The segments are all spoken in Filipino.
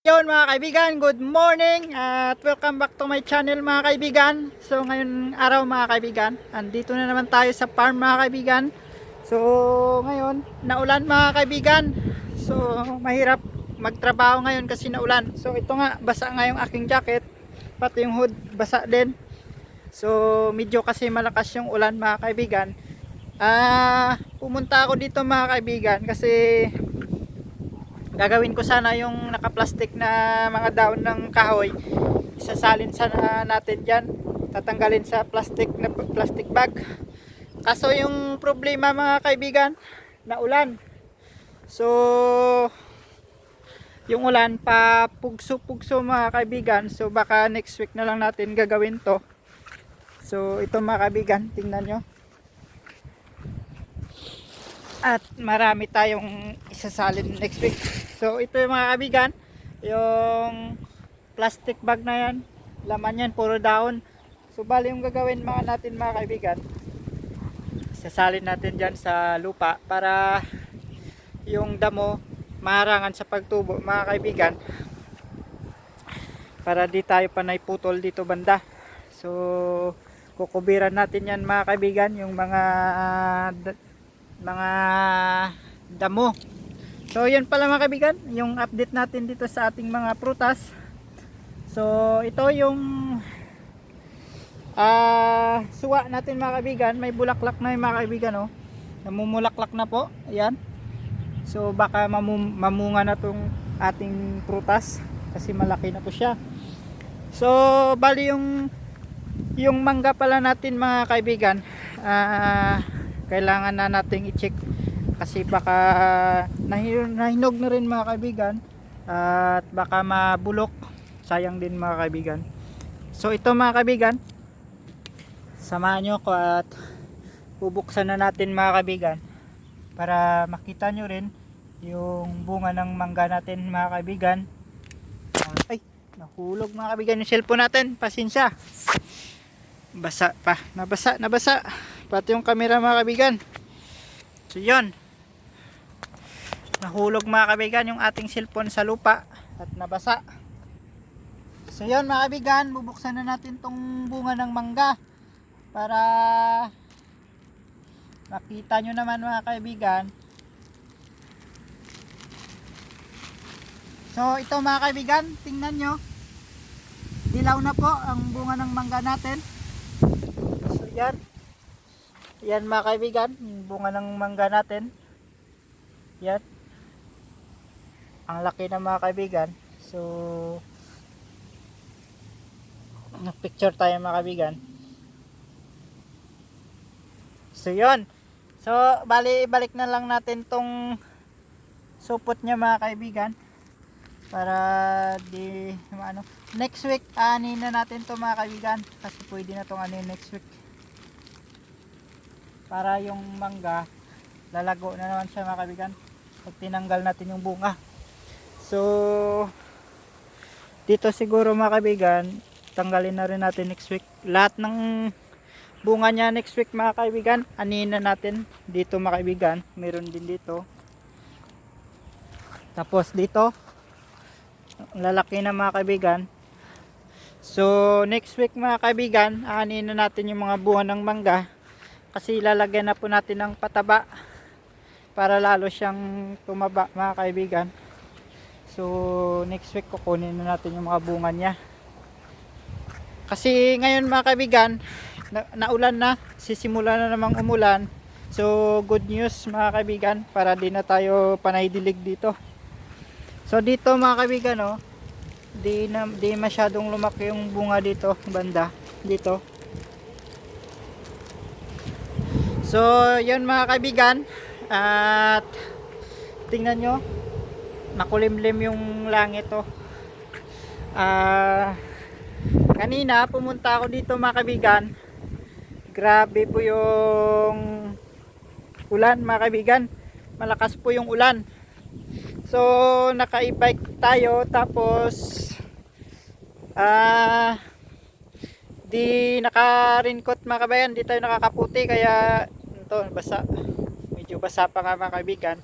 Yun mga kaibigan, good morning at welcome back to my channel mga kaibigan. So ngayon araw mga kaibigan, andito na naman tayo sa farm mga kaibigan. So ngayon, naulan mga kaibigan. So mahirap magtrabaho ngayon kasi naulan. So ito nga, basa nga yung aking jacket, pati yung hood basa din. So medyo kasi malakas yung ulan mga kaibigan. Ah, pumunta ako dito mga kaibigan kasi gagawin ko sana yung naka-plastic na mga daon ng kahoy. Isasalin sana natin dyan. Tatanggalin sa plastic na plastic bag. Kaso yung problema mga kaibigan na ulan so yung ulan pa pugso pugso mga kaibigan. So baka next week na lang natin gagawin to. So ito mga kaibigan tingnan nyo at marami tayong isasalin next week. So ito yung mga kabigan, yung plastic bag na yan, laman yan, puro daon. So bali yung gagawin mga natin mga kaibigan, isasalin natin dyan sa lupa para yung damo maharangan sa pagtubo mga kaibigan para di tayo panay putol dito banda. So kukubiran natin yan mga kaibigan, yung mga d- mga damo. So yun pala mga kaibigan, yung update natin dito sa ating mga prutas. So ito yung ah suwa natin mga kaibigan, may bulaklak na yung mga kaibigan oh. Namumulaklak na po, ayan. So baka mamu- mamunga na tong ating prutas kasi malaki na po siya. So bali yung yung mangga pala natin mga kaibigan, ah kailangan na nating i-check kasi baka nahi- nahinog na rin mga kaibigan at baka mabulok. Sayang din mga kaibigan. So ito mga kaibigan samahan nyo ko at bubuksan na natin mga kaibigan para makita nyo rin yung bunga ng mangga natin mga kaibigan. Ay nahulog mga kaibigan yung cellphone natin. Pasensya basa pa. Nabasa nabasa. Pati yung camera mga kaibigan. So yun. Nahulog mga kaibigan yung ating cellphone sa lupa at nabasa. So yun mga kaibigan. Bubuksan na natin tong bunga ng mangga para makita nyo naman mga kaibigan. So ito mga kaibigan tingnan nyo. Dilaw na po ang bunga ng mangga natin so yan yan mga kaibigan, yung bunga ng mangga natin. Yan. Ang laki na mga kaibigan. So, picture tayo mga kaibigan. So, yun. So, bali, balik na lang natin tong supot niya mga kaibigan. Para di, ano. Next week, ani na natin to mga kaibigan. Kasi pwede na tong ani next week. Para yung mangga lalago na naman siya mga kaibigan. Pag tinanggal natin yung bunga. So dito siguro mga kaibigan tanggalin na rin natin next week. Lahat ng bunga niya next week mga kaibigan anin na natin. Dito mga kaibigan meron din dito. Tapos dito lalaki na mga kaibigan. So next week mga kaibigan anin na natin yung mga bunga ng mangga. Kasi lalagyan na po natin ng pataba para lalo siyang tumaba mga kaibigan. So next week kukunin na natin yung mga bunga niya. Kasi ngayon mga kaibigan na, naulan na sisimula na namang umulan. So good news mga kaibigan para di na tayo panay dilig dito so dito mga kaibigan oh, di, na, di masyadong lumaki yung bunga dito banda dito So, yun mga kaibigan. At tingnan nyo, makulimlim yung langit to. Ah, kanina pumunta ako dito mga kaibigan. Grabe po yung ulan mga kaibigan. Malakas po yung ulan. So, naka-e-bike tayo tapos ah di naka-raincoat mga kabayan, di tayo nakakaputi kaya ito basa medyo basa pa nga mga kaibigan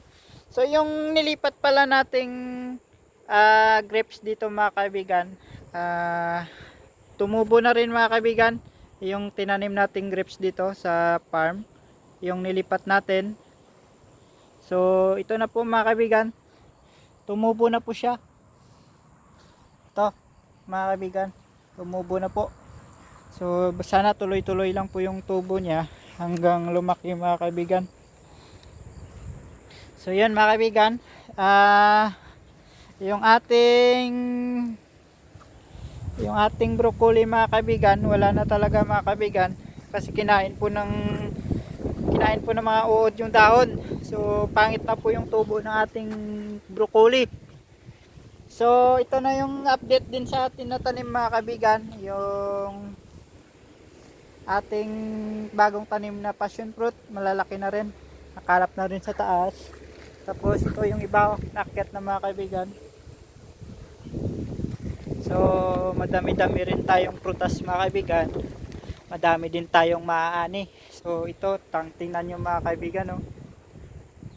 so yung nilipat pala nating ah, grapes dito mga kaibigan. Ah, tumubo na rin mga kaibigan yung tinanim nating grapes dito sa farm. Yung nilipat natin. So, ito na po mga kaibigan. Tumubo na po siya. Ito, mga kaibigan. Tumubo na po. So, sana tuloy-tuloy lang po yung tubo niya hanggang lumaki mga kaibigan. So, yun mga kaibigan. Ah, yung ating yung ating broccoli mga kaibigan, wala na talaga mga kaibigan kasi kinain po ng kinain po ng mga uod yung dahon. So, pangit na po yung tubo ng ating broccoli. So, ito na yung update din sa atin na tanim mga kaibigan. Yung ating bagong tanim na passion fruit. Malalaki na rin. Nakalap na rin sa taas. Tapos, ito yung iba. Nakyat na mga kaibigan. So, madami-dami rin tayong prutas mga kaibigan. Madami din tayong maaani. So, ito, tang tingnan nyo mga kaibigan, no?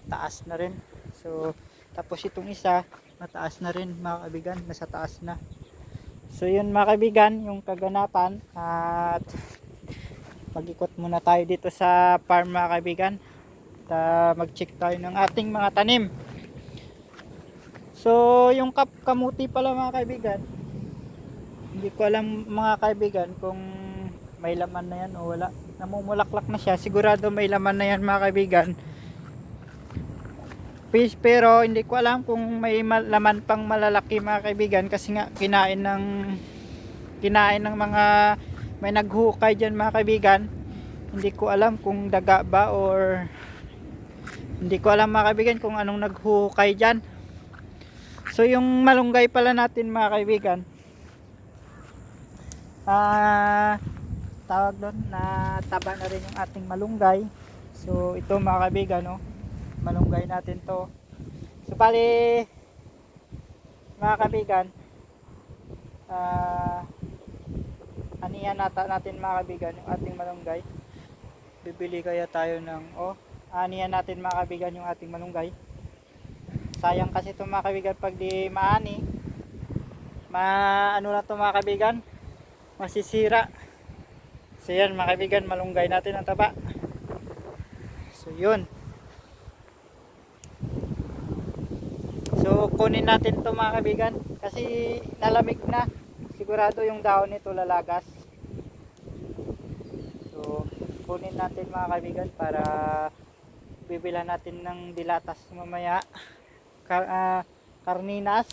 Taas na rin. So, tapos itong isa, mataas na rin mga kaibigan. Nasa taas na. So, yun mga kaibigan, yung kaganapan. At mag-ikot muna tayo dito sa farm mga kaibigan. At ah, mag-check tayo ng ating mga tanim. So, yung kap kamuti pala mga kaibigan, hindi ko alam mga kaibigan kung may laman na yan o wala. Namumulaklak na siya. Sigurado may laman na yan mga kaibigan. Fish, pero hindi ko alam kung may laman pang malalaki mga kaibigan kasi nga kinain ng kinain ng mga may naghukay dyan mga kaibigan. Hindi ko alam kung daga ba or hindi ko alam mga kaibigan kung anong naghukay dyan. So yung malunggay pala natin mga kaibigan. Ah, tawag doon na taba na rin yung ating malunggay. So ito mga kaibigan, no. Malunggay natin to. So bali mga kaibigan, ah aniyan nata natin mga kaibigan yung ating malunggay. Bibili kaya tayo ng oh, aniyan natin mga kaibigan yung ating malunggay. Sayang kasi ito mga kaibigan pag di maani. Ma ano na to mga kaibigan? Masisira. So yan mga kaibigan, malunggay natin ang taba. So yun. So kunin natin to mga kaibigan kasi nalamig na. Sigurado yung dahon nito lalagas. So kunin natin mga kaibigan para bibila natin ng dilatas mamaya. Kar ah, karninas.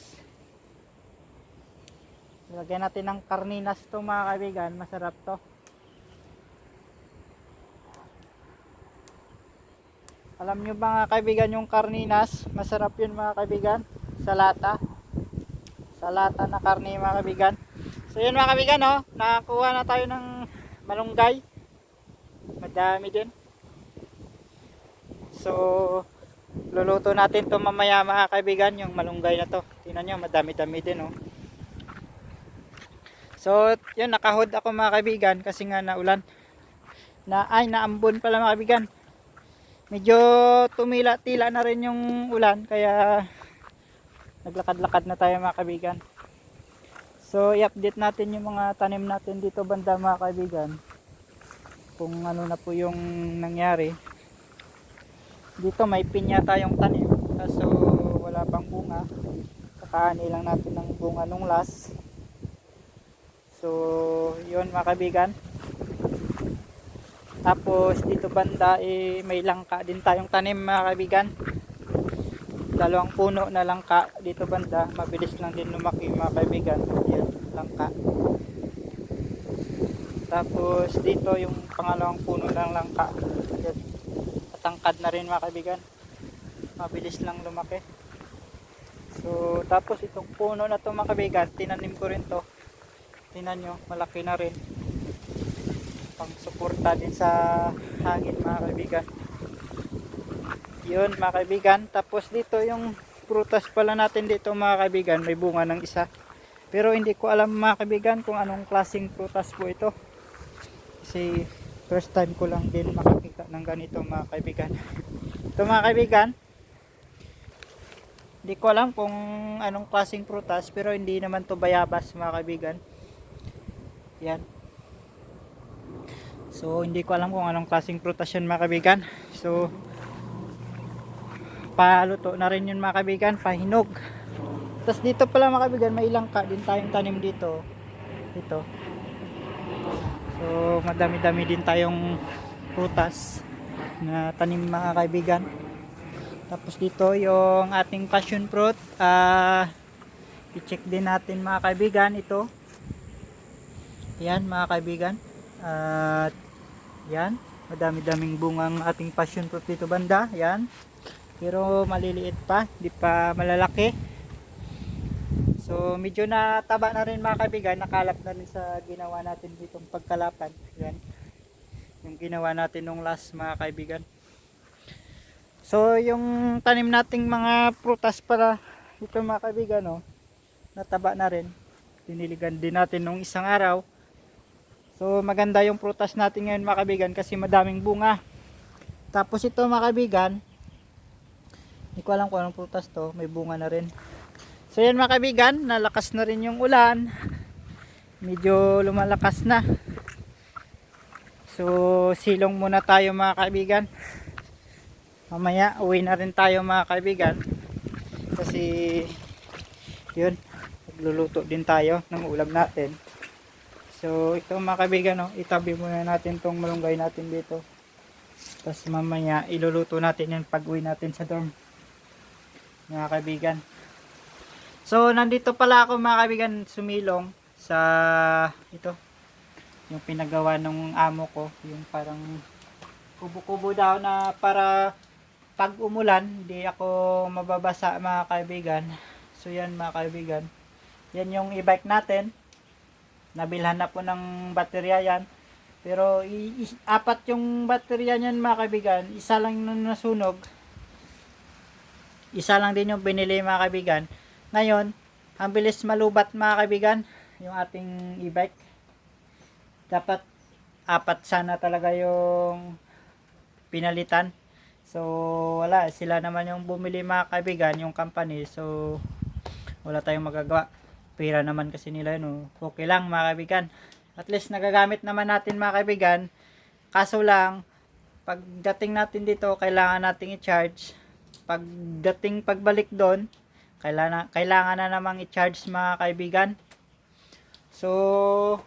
Lagyan natin ng karninas to mga kaibigan. Masarap to. Alam nyo mga kaibigan yung karninas? Masarap yun mga kaibigan. Sa lata. Sa lata na karni mga kaibigan. So yun mga kaibigan oh. Nakakuha na tayo ng malunggay. Madami din. So luluto natin to mamaya mga kaibigan yung malunggay na to. Tingnan nyo madami-dami din oh. So, yun, nakahod ako mga kaibigan kasi nga naulan. Na, ay, naambon pala mga kaibigan. Medyo tumila-tila na rin yung ulan kaya naglakad-lakad na tayo mga kaibigan. So, i-update natin yung mga tanim natin dito banda mga kaibigan. Kung ano na po yung nangyari. Dito may pinya tayong tanim. Kaso wala pang bunga. Kakaani lang natin ng bunga nung last. So, yun mga kaibigan. Tapos dito banda eh, may langka din tayong tanim mga kaibigan. Dalawang puno na langka dito banda. Mabilis lang din lumaki mga kaibigan. Yan, langka. Tapos dito yung pangalawang puno ng langka. Yan. Matangkad na rin mga kaibigan. Mabilis lang lumaki. So, tapos itong puno na to mga kaibigan, tinanim ko rin to tingnan nyo malaki na rin pang suporta din sa hangin mga kaibigan yun mga kaibigan tapos dito yung prutas pala natin dito mga kaibigan may bunga ng isa pero hindi ko alam mga kaibigan kung anong klaseng prutas po ito kasi first time ko lang din makakita ng ganito mga kaibigan ito mga kaibigan Hindi ko alam kung anong klaseng prutas pero hindi naman to bayabas mga kaibigan. Yan. So hindi ko alam kung anong klaseng prutas yun mga kaibigan. So paluto na rin yun mga kaibigan, pahinog. Tapos dito pala mga kaibigan, may ilang ka din tayong tanim dito. Ito. So madami-dami din tayong prutas na tanim mga kaibigan. Tapos dito yung ating passion fruit. ah i-check din natin mga kaibigan ito. Yan mga kaibigan. At yan. Madami-daming bungang ating passion fruit dito banda. Yan. Pero maliliit pa. Hindi pa malalaki. So medyo nataba na rin mga kaibigan. Nakalap na rin sa ginawa natin ditong pagkalapan. Yan. Yung ginawa natin nung last mga kaibigan. So, yung tanim nating mga prutas para ito mga kaibigan, no, nataba na rin. Diniligan din natin nung isang araw. So, maganda yung prutas natin ngayon mga kaibigan kasi madaming bunga. Tapos ito mga kaibigan, hindi ko alam kung anong prutas to, may bunga na rin. So, yan mga kaibigan, nalakas na rin yung ulan. Medyo lumalakas na. So, silong muna tayo mga kaibigan. Mamaya uwi na rin tayo mga kaibigan. Kasi yun magluluto din tayo ng ulam natin. So ito mga kaibigan no, itabi muna natin tong malunggay natin dito. Tapos mamaya iluluto natin yan pag uwi natin sa dorm mga kaibigan so nandito pala ako mga kaibigan sumilong sa ito yung pinagawa ng amo ko yung parang kubo-kubo daw na para pag umulan, hindi ako mababasa mga kaibigan. So yan mga kaibigan. Yan yung e-bike natin. Nabilhan na po ng baterya yan. Pero i- apat yung baterya niyan mga kaibigan. Isa lang nasunog. Isa lang din yung binili mga kaibigan. Ngayon, ang bilis malubat mga kaibigan. Yung ating e-bike. Dapat apat sana talaga yung pinalitan. So, wala. Sila naman yung bumili mga kaibigan, yung company. So, wala tayong magagawa. Pera naman kasi nila yun. oh. Okay lang mga kaibigan. At least nagagamit naman natin mga kaibigan. Kaso lang, pagdating natin dito, kailangan nating i-charge. Pagdating pagbalik doon, kailangan, kailangan na namang i-charge mga kaibigan. So,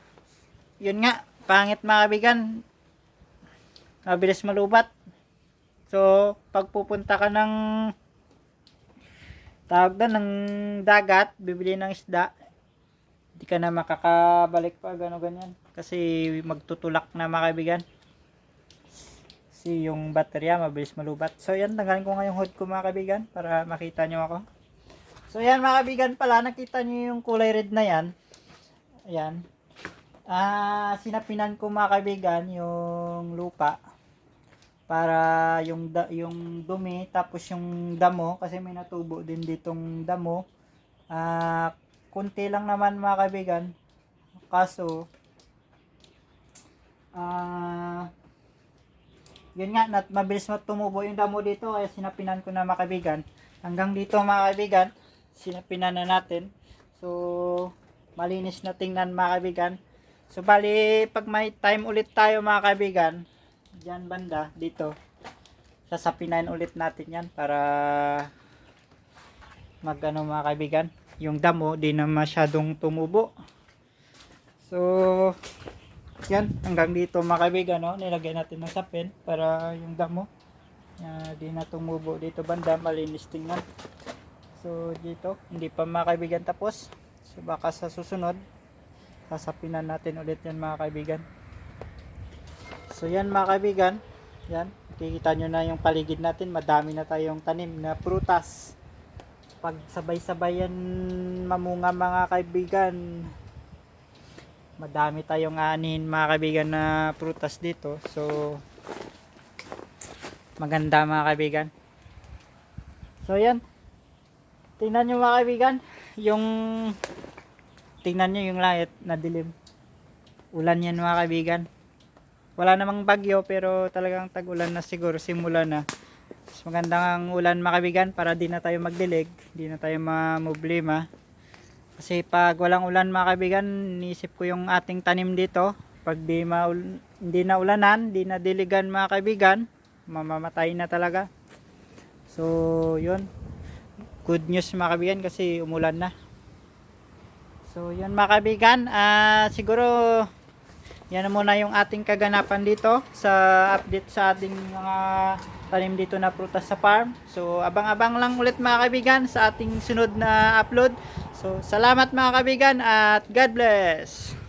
yun nga. Pangit mga kaibigan. Mabilis malubat. So, pag pupunta ka ng tawag doon ng dagat, bibili ng isda, hindi ka na makakabalik pa, gano ganyan. Kasi magtutulak na mga kaibigan. Kasi yung baterya, mabilis malubat. So, yan, tanggalin ko nga yung hood ko mga kaibigan para makita nyo ako. So, yan mga kaibigan pala, nakita nyo yung kulay red na yan. Ayan. Ah, sinapinan ko mga kaibigan yung lupa para yung da, yung dumi tapos yung damo kasi may natubo din ditong damo ah kunti lang naman mga kaibigan kaso ah yun nga nat mabilis tumubo yung damo dito kaya sinapinan ko na mga kaibigan hanggang dito mga kaibigan sinapinan na natin so malinis na tingnan mga kaibigan so bali pag may time ulit tayo mga kaibigan Diyan banda, dito. Sasapinan ulit natin yan para mag ano mga kaibigan. Yung damo, di na masyadong tumubo. So, yan. Hanggang dito mga kaibigan, no? nilagay natin ng sapin para yung damo uh, di na tumubo dito banda. Malinis tingnan. So, dito. Hindi pa mga kaibigan tapos. So, baka sa susunod, sasapinan natin ulit yan mga kaibigan. So yan mga kaibigan, yan, kikita nyo na yung paligid natin, madami na tayong tanim na prutas. Pag sabay-sabay yan mamunga mga kaibigan, madami tayong anin mga kaibigan na prutas dito. So, maganda mga kaibigan. So yan, tingnan nyo mga kaibigan, yung, tingnan nyo yung langit na dilim. Ulan yan mga kaibigan wala namang bagyo pero talagang tag-ulan na siguro simula na Mas magandang ulan mga kaibigan para di na tayo magdilig, di na tayo mamblema. Kasi pag walang ulan mga kaibigan, nisip ko yung ating tanim dito. Pag di maul- hindi na ulanan, di na diligan mga kaibigan, mamamatay na talaga. So, yun. Good news mga kaibigan kasi umulan na. So, yun mga kaibigan. ah siguro, yan na muna yung ating kaganapan dito sa update sa ating mga tanim dito na prutas sa farm. So, abang-abang lang ulit mga kaibigan sa ating sunod na upload. So, salamat mga kaibigan at God bless!